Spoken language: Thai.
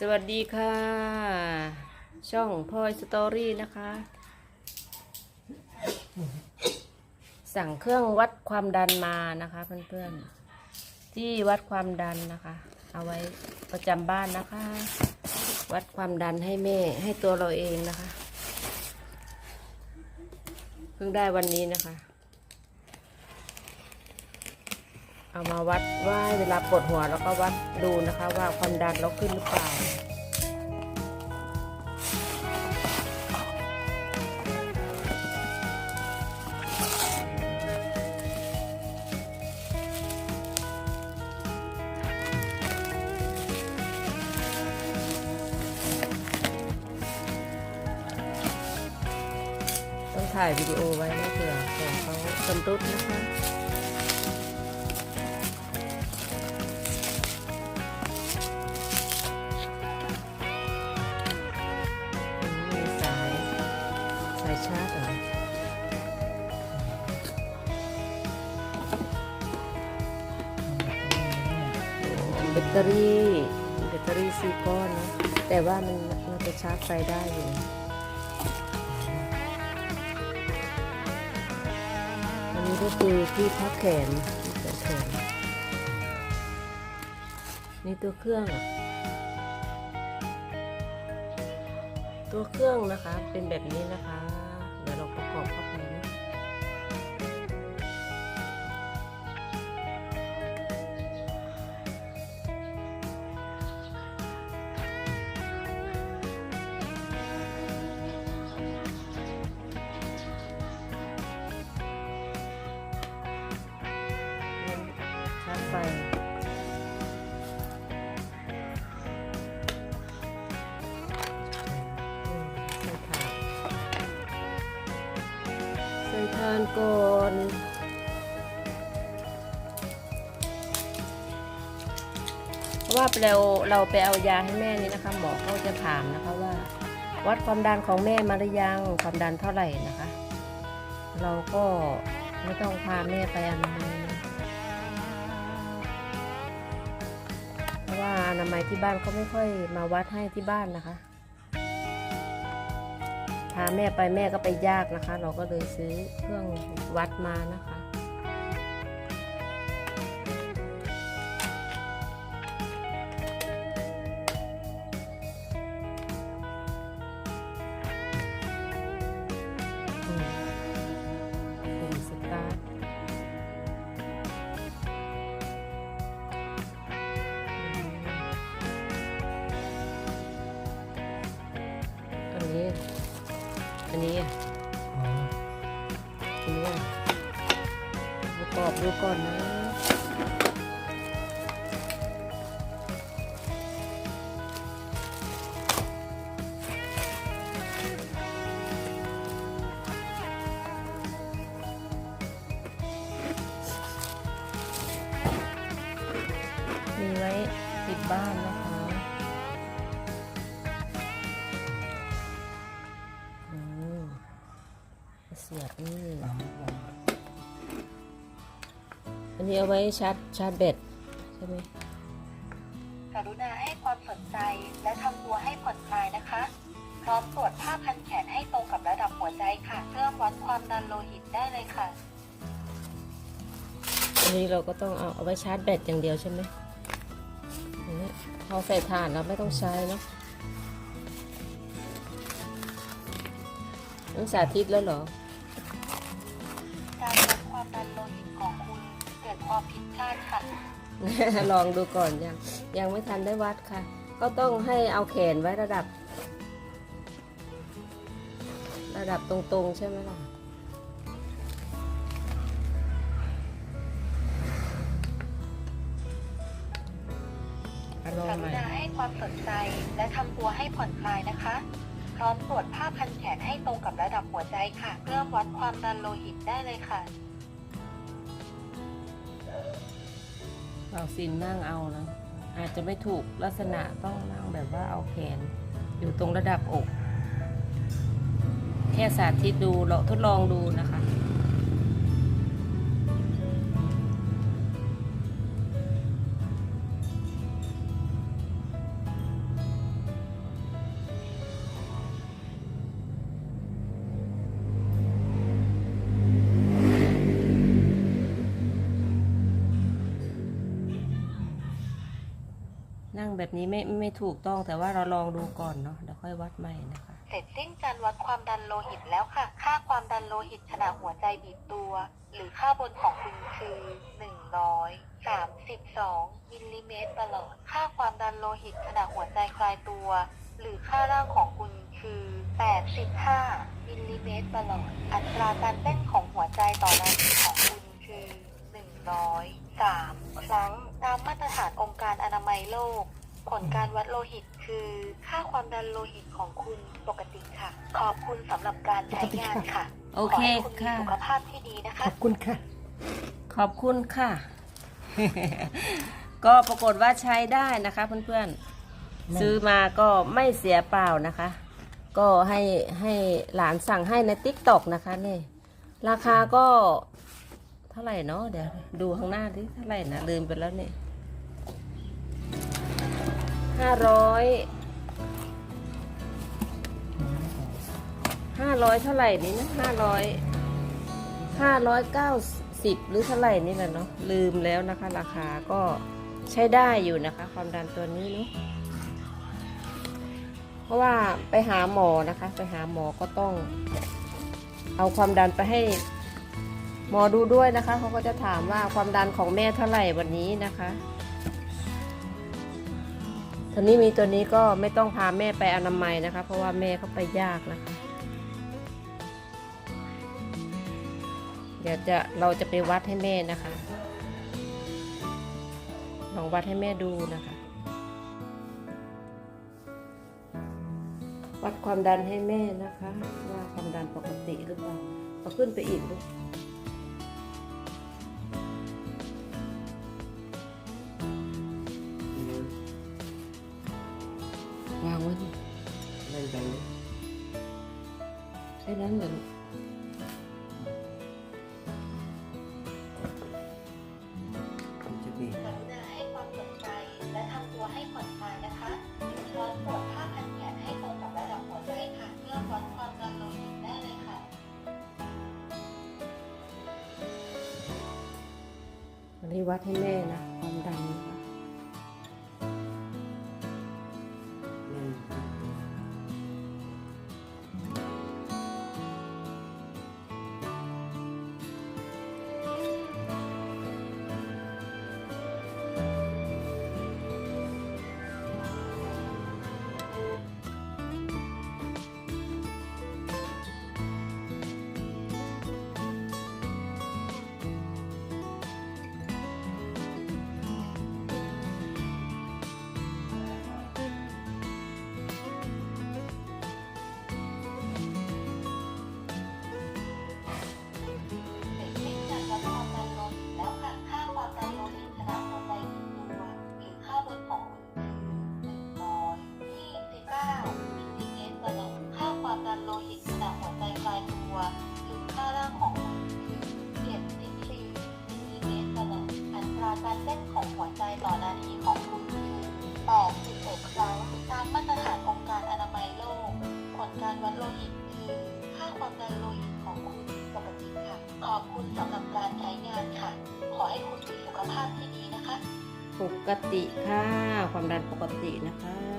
สวัสดีค่ะ ช่องพลอยสตอรี่นะคะ สั่งเครื่องวัดความดันมานะคะเพื่อนๆ ที่วัดความดันนะคะ เอาไว้ประจำบ้านนะคะ วัดความดันให้แม่ให้ตัวเราเองนะคะ เพิ่งได้วันนี้นะคะ เอามาวัดว่าเวลาปวดหัวแล้วก็วัดดูนะคะว่าความดันเราขึ้นหรือเปล่าต้องถ่ายวิดีโอไว้นะเผื่อของเขาชำรุดนะคะ แบตเตอรี่แบตเตอรี่สี่ก้อนนะแต่ว่ามันมันจะชาร์จไฟได้อยู่อันนี้ก็คือที่พักแขนที่พักแขนนี่ตัวเครื่อง ตัวเครื่องนะคะเป็นแบบนี้นะคะ ชาร์จไฟใส่ทานก่อนเพราะว่าเราเราไปเอายาให้แม่นี่นะคะ หมอเขาจะถามนะคะว่า วัดความดันของแม่มาหรือยังความดันเท่าไหร่นะคะ เราก็ไม่ต้องพาแม่ไปอนามัยน อนามัยที่บ้านเขาไม่ค่อยมาวัดให้ที่บ้านนะคะพาแม่ไปแม่ก็ไปยากนะคะ เราก็เลยซื้อเครื่องวัดมานะคะ นนี้อันนี้อะอันนี้อะประกอบดูก่อนนะ เสียบนี่อันนี้เอาไว้ชาร์จชาร์จแบตใช่ไหมกรุณาให้ความสนใจและทำตัวให้ผ่อนคลายนะคะ พร้อมตรวจผ้าพันแขนให้ตรงกับระดับหัวใจค่ะ เพื่อวัดความดันโลหิตได้เลยค่ะ อันนี้เราก็ต้องเอาเอาไว้ชาร์จแบตอย่างเดียวใช่ไหมอย่างนี้พอใส่ถ่านเราไม่ต้องใช้เนาะต้องสาธิตแล้วเหรอ ผิดพลาดค่ะ ลองดูก่อนยังยังไม่ทันได้วัดค่ะ ก็ต้องให้เอาแขนไว้ระดับ ระดับตรงๆใช่ไหมล่ะอารกมณ์รุใหม่ณาให้ความสนใจและทำตัวให้ผ่อนคลายนะคะ พร้อมตรวจผ้าพันแขนให้ตรงกับระดับหัวใจค่ะ เพื่อวัดความดันโลหิตได้เลยค่ะ เราซินนั่งเอานะ อาจจะไม่ถูกลักษณะต้องนั่งแบบว่าเอาแขน อยู่ตรงระดับอก แค่สาธิตดูเราทดลองดูนะคะ แบบนี้ไม่ไม่ถูกต้องแต่ว่าเราลองดูก่อนเนาะเดี๋ยวค่อยวัดใหม่นะคะ เสร็จสิ้นการวัดความดันโลหิตแล้วค่ะ ค่าความดันโลหิตขณะหัวใจบีบตัว หรือค่าบนของคุณคือ132มิลลิเมตรประหลอด ค่าความดันโลหิตขณะหัวใจคลายตัว หรือค่าร่างของคุณคือ 85มิลลิเมตรประหลอด อัตราการเต้นของหัวใจต่อนาทีของคุณคือ103ครั้งตามมาตรฐานองค์การอนามัยโลก ลการวัดโลหิตคือค่าความดันโลหิตของคุณปกติค่ะ ขอบคุณสำหรับการใช้งานค่ะโอเคขให้คุณมีค่ะ สุขภาพที่ดีนะขคะอบคุณค่ะ ขอบคุณค่ะ ก็ปรากฏว่าใช้ได้นะคะเพื่อนๆ ซื้อมาก็ไม่เสียเปล่านะคะ ก็ให้ให้หลานสั่งให้ในติ๊กตอกนะคะนี่ ราคาก็เท่าไหร่เนาะเดี๋ยวดูข้างหน้าดิเท่าไหร่นะลืมไปแล้วเนี่ย ห้าร้อยห้าร้อยเท่าไหร่นี่นะห้าร้อยห้าร้อยเก้าสิบหรือเท่าไหร่นี่แหละเนาะลืมแล้วนะคะ ราคาก็ใช้ได้อยู่นะคะ ความดันตัวนี้เนาะเพราะว่าไปหาหมอนะคะ ไปหาหมอก็ต้อง เอาความดันไปให้หมอดูด้วยนะคะเขาก็จะถามว่าความดันของแม่เท่าไหร่วันนี้นะคะ ตอนนี้มีตัวนี้ก็ไม่ต้องพาแม่ไปอนามัยนะคะ เพราะว่าแม่เขาไปยากนะคะ เดี๋ยวจะเราจะไปวัดให้แม่นะคะ ลองวัดให้แม่ดูนะคะ วัดความดันให้แม่นะคะ ว่าความดันปกติหรือเปล่าเอาขึ้นไปอีกลูก รงกับระดับหัวใจค่ะเพื่อวัดความดันโลหิตได้เลยค่ะวันนี้วัดให้แม่นะความดันนะคะนั่น ปกติค่ะ ความดันปกตินะคะ